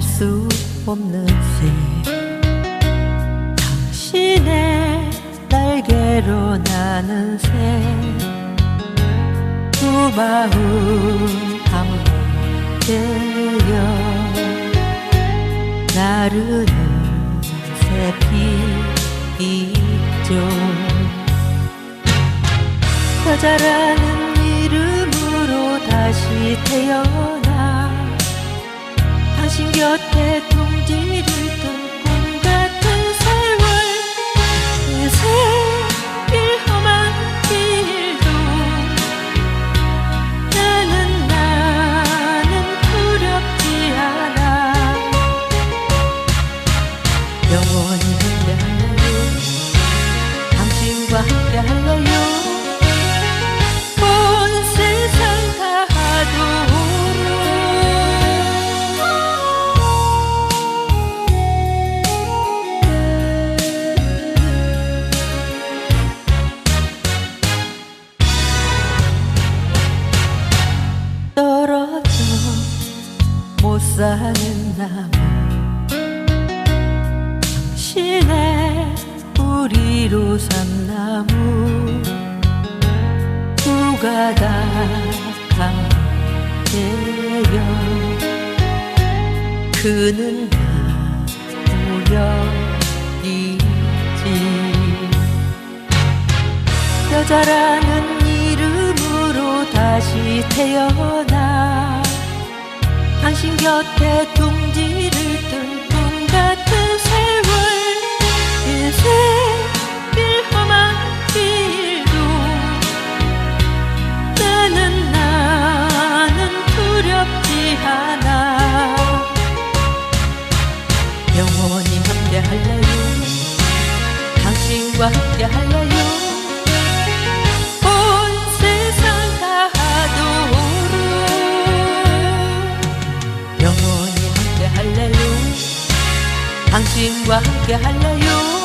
수 없는 새 당신의 날개로 나는 새두 마음 함께여 나르는 새피이죠. 여자라는 이름으로 다시 태어나 곁에 둥지를 뜬꿈 같은 세월 그새길 험한 길도 나는 나는 두렵지 않아. 영원히 함께할래요 당신과 함께할래요 사는 나무 당신의 뿌리로 산 나무. 누가 다감게요? 그는 나 우연이지. 여자라는 이름으로 다시 태어나 당신 곁에 둥지를 뜬 꿈 같은 세월. 그새길 험한 길도 나는 나는 두렵지 않아. 영원히 함께 할래요? 당신과 함께 할래요 당신과 함께 할래요